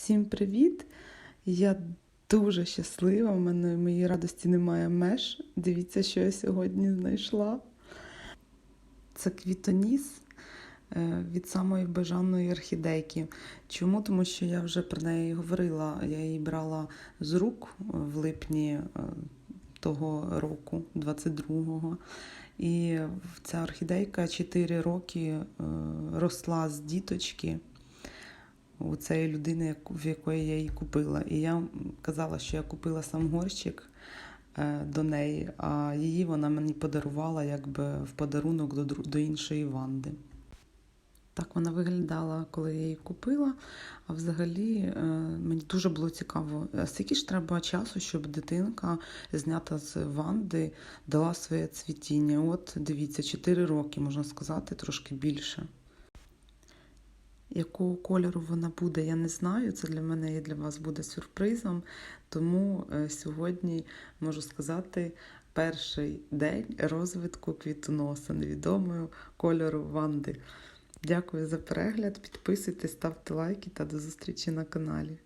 Всім привіт! Я дуже щаслива. У мене в моїй радості немає меж. Дивіться, що я сьогодні знайшла. Це квітоніс е, від самої бажаної орхідейки. Чому? Тому що я вже про неї говорила. Я її брала з рук в липні е, того року, 22-го. І ця орхідейка 4 роки е, росла з діточки у цієї людини, в якої я її купила. І я казала, що я купила сам горщик е, до неї, а її вона мені подарувала якби в подарунок до, до іншої Ванди. Так вона виглядала, коли я її купила. А взагалі е, мені дуже було цікаво, скільки ж треба часу, щоб дитинка, знята з Ванди, дала своє цвітіння. От дивіться, 4 роки, можна сказати, трошки більше. Якого кольору вона буде, я не знаю. Це для мене і для вас буде сюрпризом. Тому е, сьогодні можу сказати перший день розвитку квітоноса невідомою кольору Ванди. Дякую за перегляд. Підписуйтесь, ставте лайки та до зустрічі на каналі.